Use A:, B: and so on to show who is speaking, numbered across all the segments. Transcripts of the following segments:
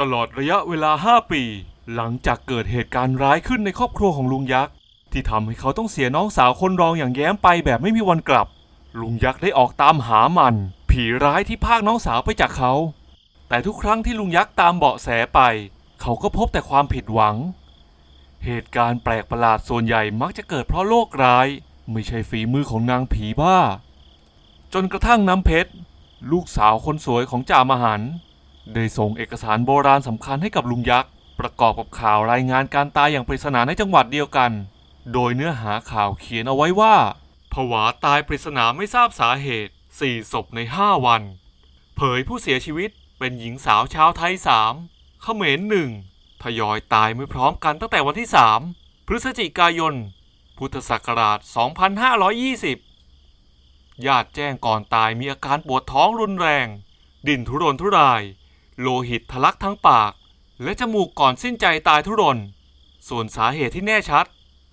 A: ตลอดระยะเวลา 5 ปี หลังจากเกิดเหตุการณ์ร้ายขึ้นในครอบครัวของลุงยักษ์ ที่ทำให้เขาต้องเสียน้องสาวคนรองอย่างแย้มไปแบบไม่มีวันกลับ ลุงยักษ์ได้ออกตามหามัน ผีร้ายที่พากน้องสาวไปจากเขา แต่ทุกครั้งที่ลุงยักษ์ตามเบาะแสไป เขาก็พบแต่ความผิดหวัง เหตุการณ์แปลกประหลาดส่วนใหญ่มักจะเกิดเพราะโรคร้าย ไม่ใช่ฝีมือของนางผีบ้า จนกระทั่งน้ำเพชร ลูกสาวคนสวยของจ่ามหัน ได้ส่งเอกสารโบราณสำคัญให้กับลุงยักษ์ ประกอบกับข่าวรายงานการตายอย่างปริศนาในจังหวัดเดียวกัน โดยเนื้อหาข่าวเขียนเอาไว้ว่าผวาตายปริศนาไม่ทราบสาเหตุ 4 ศพใน 5 วัน เผยผู้เสียชีวิตเป็นหญิงสาวชาวไทย 3 เขมรหนึ่งทยอยตายไม่พร้อมกันตั้งแต่วันที่ 3 พฤศจิกายน พุทธศักราช 2520 ญาติแจ้งก่อนตายมีอาการปวดท้องรุนแรง ดิ่นทุรนทุราย โลหิตทะลักทั้งปาก และจมูกก่อนสิ้นใจตายทุรน ส่วนสาเหตุที่แน่ชัด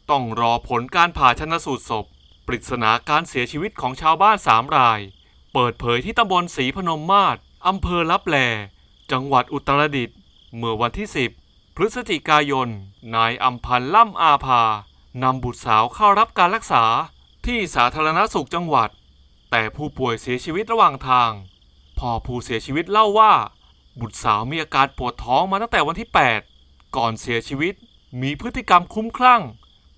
A: ต้องรอผลการผ่าชนสูตรศพ ปริศนาการเสียชีวิตของชาวบ้านสามราย เปิดเผยที่ตำบลศรีพนมมาศอำเภอลับแล จังหวัดอุตรดิตถ์เมื่อวันที่ 10 พฤศจิกายน นายอัมพันธ์ล่ำอาภานำบุตรสาวเข้ารับการรักษาที่สาธารณสุขจังหวัด แต่ผู้ป่วยเสียชีวิตระหว่างทางพ่อผู้เสียชีวิตเล่าว่า บุตรสาวมีอาการปวดท้องมาตั้งแต่วันที่ 8 ก่อนเสียชีวิตมีพฤติกรรมคุ้มคลั่ง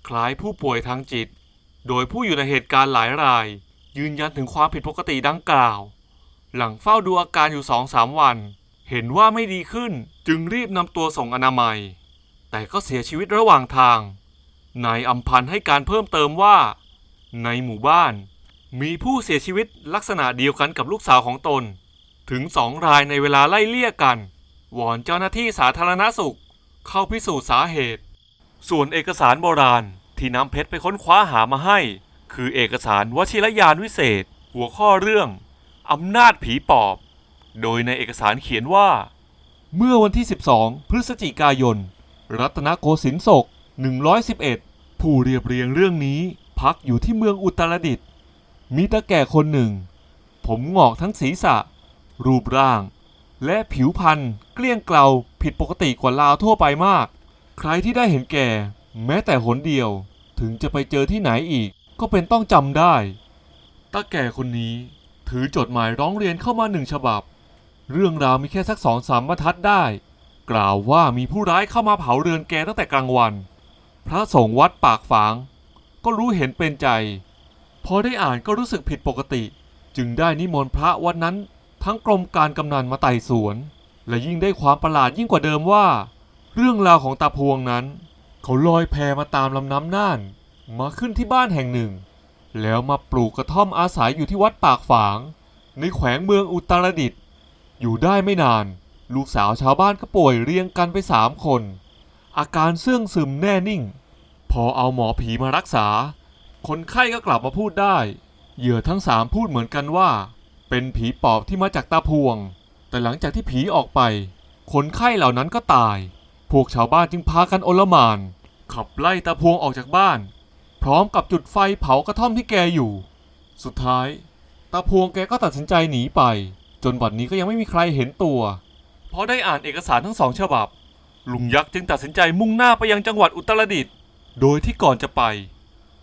A: คล้ายผู้ป่วยทางจิต โดยผู้อยู่ในเหตุการณ์หลายราย ยืนยันถึงความผิดปกติดังกล่าว หลังเฝ้าดูอาการอยู่สองสามวัน เห็นว่าไม่ดีขึ้นจึงรีบนำตัวส่งอนามัย แต่ก็เสียชีวิตระหว่างทาง นายอัมพันธ์ให้การเพิ่มเติมว่า ในหมู่บ้าน มีผู้เสียชีวิตลักษณะเดียวกันกับลูกสาวของตน ถึงสองรายในเวลาไล่เลี่ยกัน วอนเจ้าหน้าที่สาธารณสุข เข้าพิสูจน์สาเหตุ ส่วนเอกสารโบราณที่น้ำเพชรไปค้นคว้าหามาให้ คือเอกสารวชิรยานวิเศษ หัวข้อเรื่องอำนาจผีปอบ โดยในเอกสารเขียนว่า เมื่อวันที่ 12 พฤศจิกายน รัตนโกสินทร์ศก 111 ผู้เรียบเรียงเรื่องนี้พักอยู่ที่เมืองอุตรดิตถ์มีตาแก่คนหนึ่ง ผมหงอกทั้งศีรษะ รูปร่าง และผิวพรรณเกลี้ยงเกลาผิดปกติกว่าลาวทั่วไปมาก ใครที่ได้เห็นแก่ แม้แต่หนเดียว ถึงจะไปเจอที่ไหนอีก ก็เป็นต้องจำได้ตาแก่คนนี้ถือจดหมายร้องเรียนเข้ามาหนึ่งฉบับ เรื่องราวมีแค่สักสองสามบรรทัดได้ กล่าวว่ามีผู้ร้ายเข้ามาเผาเรือนแกตั้งแต่กลางวัน พระสงฆ์วัดปากฝาง ก็รู้เห็นเป็นใจ พอได้อ่านก็รู้สึกผิดปกติ จึงได้นิมนต์พระวัดนั้น ทั้งกรมการกำนันมาไต่สวน และยิ่งได้ความประหลาดยิ่งกว่าเดิมว่า เรื่องราวของตาพวงนั้น เขาลอยแพมาตามลำน้ำน่าน มาขึ้นที่บ้านแห่งหนึ่ง แล้วมาปลูกกระท่อมอาศัยอยู่ที่วัดปากฝาง ในแขวงเมืองอุตรดิตถ์อยู่ได้ไม่นาน ลูกสาวชาวบ้านก็ป่วยเรียงกันไปสามคน อาการเสื่องซึมแน่นิ่ง พอเอาหมอผีมารักษา คนไข้ก็กลับมาพูดได้ เหยื่อทั้งสามพูดเหมือนกันว่า เป็นผีปอบที่มาจากตาพวง แต่หลังจากที่ผีออกไปคนไข้เหล่านั้นก็ตาย พวกชาวบ้านจึงพากันโอลมาน ขับไล่ตาพวงออกจากบ้าน พร้อมกับจุดไฟเผากระท่อมที่แกอยู่ สุดท้าย ตาพวงแกก็ตัดสินใจหนีไป จนบัดนี้ก็ยังไม่มีใครเห็นตัว เพอได้อ่านเอกสารทั้งสองฉบับ ลุงยักษ์จึงตัดสินใจมุ่งหน้าไปยังจังหวัดอุตรดิตถ์ โดยที่ก่อนจะไป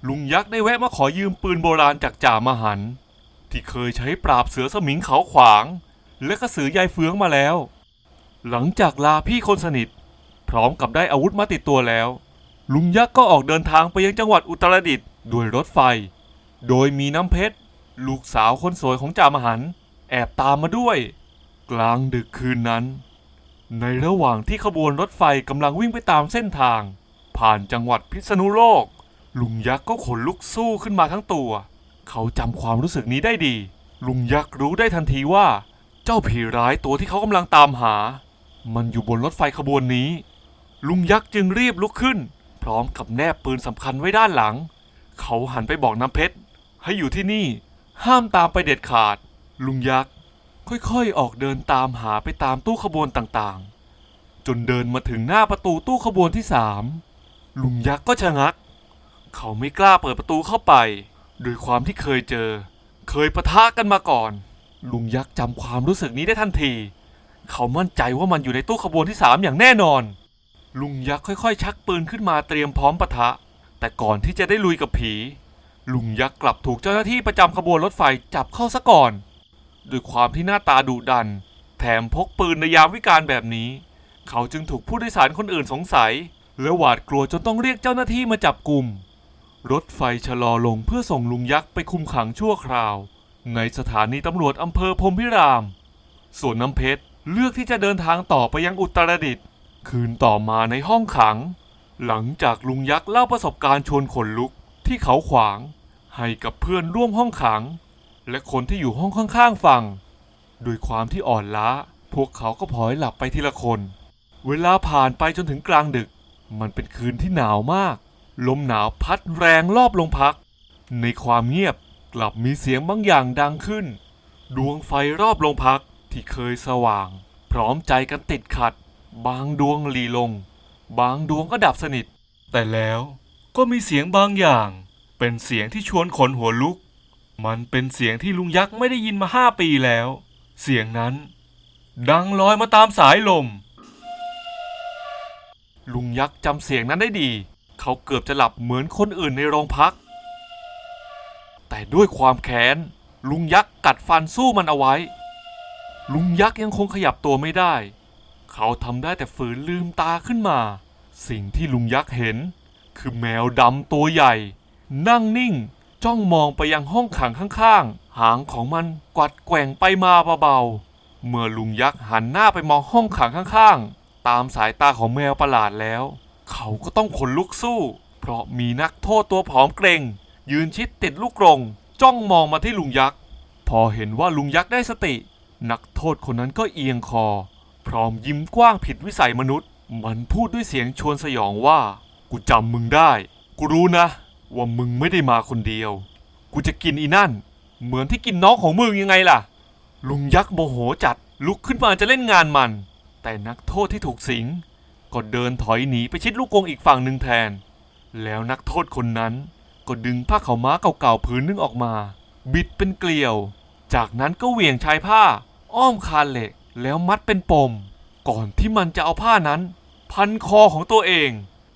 A: ลุงยักษ์ได้แวะมาขอยืมปืนโบราณจากจ่ามหัน ที่เคยใช้ปราบเสือสมิงเขาขวาง และกระสือยายเฟืองมาแล้ว หลังจากลาพี่คนสนิท พร้อมกับได้อาวุธมาติดตัวแล้ว ลุงยักษ์ก็ออกเดินทางไปยังจังหวัดอุตรดิตถ์ด้วยรถไฟ โดยมีน้ำเพชร ลูกสาวคนสวยของจ่ามหัน แอบตามมาด้วย กลางดึกคืนนั้น ในระหว่างที่ขบวนรถไฟกำลังวิ่งไปตามเส้นทาง ผ่านจังหวัดพิษณุโลก ลุงยักษ์ก็ขนลุกสู้ขึ้นมาทั้งตัว เขาจำความรู้สึกนี้ได้ดี ลุงยักษ์รู้ได้ทันทีว่า เจ้าผีร้ายตัวที่เขากำลังตามหา มันอยู่บนรถไฟขบวนนี้ ลุงยักษ์จึงรีบลุกขึ้น พร้อมกับแนบปืนสำคัญไว้ด้านหลัง เขาหันไปบอกน้ำเพชรให้อยู่ที่นี่ ห้ามตามไปเด็ดขาด ลุงยักษ์ค่อยๆ ออกเดินตามหาไปตามตู้ขบวนต่างๆ จนเดินมาถึงหน้าประตูตู้ขบวนที่สามลุงยักษ์ก็ชะงัก เขาไม่กล้าเปิดประตูเข้าไป ด้วยความที่เคยเจอ เคยปะทะกันมาก่อน ลุงยักษ์จำความรู้สึกนี้ได้ทันที เขามั่นใจว่ามันอยู่ในตู้ขบวนที่สามอย่างแน่นอน ลุงยักษ์ค่อยๆ ชักปืนขึ้นมาเตรียมพร้อมปะทะ แต่ก่อนที่จะได้ลุยกับผี ลุงยักษ์กลับถูกเจ้าหน้าที่ประจำขบวนรถไฟจับเข้าซะก่อน ด้วยความที่หน้าตาดุดัน แถมพกปืนในยามวิกาลแบบนี้ เขาจึงถูกผู้โดยสารคนอื่นสงสัย และหวาดกลัวจนต้องเรียกเจ้าหน้าที่มาจับกลุ่ม รถไฟชะลอลงเพื่อส่งลุงยักษ์ไปคุมขังชั่วคราว ในสถานีตำรวจอำเภอพรมพิราม ส่วนน้ำเพชรเลือกที่จะเดินทางต่อไปยังอุตรดิตถ์คืนต่อมาในห้องขัง หลังจากลุงยักษ์เล่าประสบการณ์ชวนขนลุกที่เขาขวาง ให้กับเพื่อนร่วมห้องขัง และคนที่อยู่ห้องข้างๆฟังด้วยความที่อ่อนล้า พวกเขาก็พลอยหลับไปทีละคน เวลาผ่านไปจนถึงกลางดึก มันเป็นคืนที่หนาวมาก ลมหนาวพัดแรงรอบโรงพัก ในความเงียบกลับมีเสียงบางอย่างดังขึ้น ดวงไฟรอบโรงพักที่เคยสว่าง พร้อมใจกันติดขัด บางดวงหลีลง บางดวงก็ดับสนิท แต่แล้วก็มีเสียงบางอย่าง เป็นเสียงที่ชวนขนหัวลุก มันเป็นเสียงที่ลุงยักษ์ไม่ได้ยินมาห้าปีแล้ว เสียงนั้น ดังลอยมาตามสายลม ลุงยักษ์จำเสียงนั้นได้ดี เขาเกือบจะหลับเหมือนคนอื่นในโรงพัก แต่ด้วยความแค้น ลุงยักษ์กัดฟันสู้มันเอาไว้ ลุงยักษ์ยังคงขยับตัวไม่ได้ เขาทำได้แต่ฝืนลืมตาขึ้นมา สิ่งที่ลุงยักษ์เห็น คือแมวดำตัวใหญ่ นั่งนิ่ง จ้องมองไปยังห้องขังข้างๆ หางของมันกวัดแกว่งไปมาเบาๆ เมื่อลุงยักษ์หันหน้าไปมองห้องขังข้างๆ ตามสายตาของแมวประหลาดแล้ว เขาก็ต้องขนลุกสู้ เพราะมีนักโทษตัวผอมเกรง ยืนชิดติดลูกกรงจ้องมองมาที่ลุงยักษ์ พอเห็นว่าลุงยักษ์ได้สติ นักโทษคนนั้นก็เอียงคอ พร้อมยิ้มกว้างผิดวิสัยมนุษย์ มันพูดด้วยเสียงชวนสยองว่า กูจำมึงได้ กูรู้นะ ว่ามึงไม่ได้มาคนเดียว กูจะกินอีนั่น เหมือนที่กินน้องของมึงยังไงล่ะ ลุงยักษ์โมโหจัดลุกขึ้นมาจะเล่นงานมัน แต่นักโทษที่ถูกสิง ก็เดินถอยหนีไปชิดลูกกงอีกฝั่งหนึ่งแทน แล้วนักโทษคนนั้น ก็ดึงผ้าขาวม้าเก่าๆผืนนึงออกมา บิดเป็นเกลียว จากนั้นก็เหวี่ยงชายผ้า อ้อมคานเหล็กแล้วมัดเป็นปม ก่อนที่มันจะเอาผ้านั้น พันคอของตัวเอง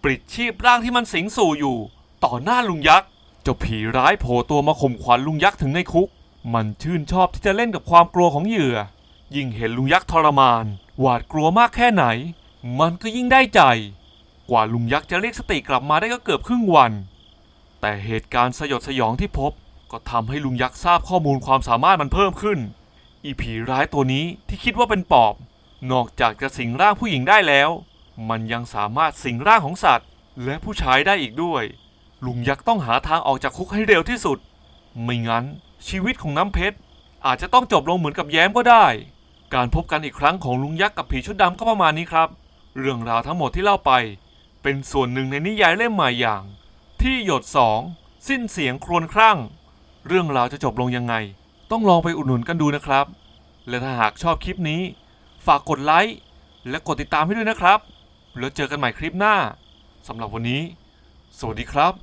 A: ปลิดชีพร่างที่มันสิงสู่อยู่ ต่อหน้าลุงยักษ์เจ้าผีร้ายโผล่ตัวมาข่มขวัญลุงยักษ์ถึงในคุก มันชื่นชอบที่จะเล่นกับความกลัวของเหยื่อ ยิ่งเห็นลุงยักษ์ทรมาน หวาดกลัวมากแค่ไหน มันก็ยิ่งได้ใจ กว่าลุงยักษ์จะเรียกสติกลับมาได้ก็เกือบครึ่งวัน แต่เหตุการณ์สยดสยองที่พบ ก็ทำให้ลุงยักษ์ทราบข้อมูลความสามารถมันเพิ่มขึ้น อีผีร้ายตัวนี้ที่คิดว่าเป็นปอบ นอกจากจะสิงร่างผู้หญิงได้แล้ว มันยังสามารถสิงร่างของสัตว์ และผู้ชายได้อีกด้วย ลุงยักษ์ต้องหาทางออกจากคุกให้เร็วที่สุด ไม่งั้นชีวิตของน้ำเพชรอาจจะต้องจบลงเหมือนกับแย้มก็ได้ การพบกันอีกครั้งของลุงยักษ์กับผีชุดดำก็ประมาณนี้ครับ เรื่องราวทั้งหมดที่เล่าไป เป็นส่วนหนึ่งในนิยายเล่มใหม่อย่าง ที่หยดสองสิ้นเสียงครวญครั่ง เรื่องราวจะจบลงยังไง ต้องลองไปอุดหนุนกันดูนะครับ และถ้าหากชอบคลิปนี้ ฝากกดไลค์และกดติดตามให้ด้วยนะครับ แล้วเจอกันใหม่คลิปหน้าสำหรับวันนี้ สวัสดีครับ